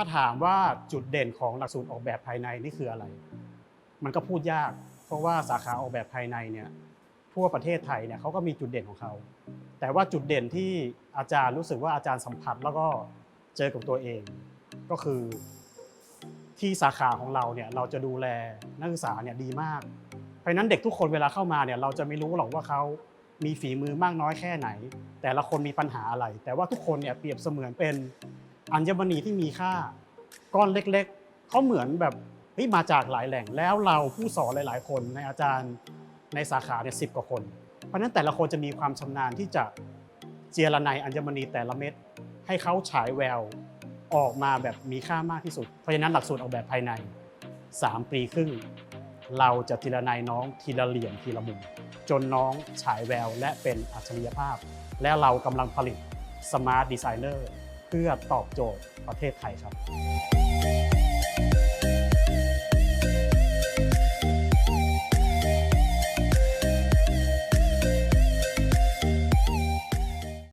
ถ้าถามว่าจุดเด่นของหลักสูตรออกแบบภายในนี่คืออะไร มันก็พูดยาก เพราะว่าสาขาออกแบบภายในเนี่ยทั่วประเทศไทยเนี่ยเขาก็มีจุดเด่นของเขา แต่ว่าจุดเด่นที่อาจารย์รู้สึกว่าอาจารย์สัมผัสแล้วก็เจอกับตัวเอง ก็คือที่สาขาของเราเนี่ยเราจะดูแลนักศึกษาเนี่ยดีมาก เพราะฉะนั้นเด็กทุกคนเวลาเข้ามาเนี่ยเราจะไม่รู้หรอกว่าเขามีฝีมือมากน้อยแค่ไหน แต่ละคนมีปัญหาอะไร แต่ว่าทุกคนเนี่ยเปรียบเสมือนเป็น อัญมณีที่มีค่าก้อนเล็กๆเขาเหมือนแบบเฮ้ยมาจากหลายแหล่งแล้วเราผู้สอนหลาย ๆ คนในอาจารย์ในสาขาเนี่ยสิกว่าคน เพราะนั้นแต่ละคนจะมีความชำนาญที่จะเจียระไนอัญมณีแต่ละเม็ดให้เขาฉายแววออกมาแบบมีค่ามากที่สุด เพราะฉะนั้นหลักสูตรออกแบบภายใน 3 ปีครึ่ง เราจะทีละนายน้องทีละเหลี่ยมทีละมุม จนน้องฉายแววและเป็นอัจฉริยภาพ และเรากำลังผลิตสมาร์ทดีไซเนอร์ เพื่อตอบโจทย์ประเทศไทยครับ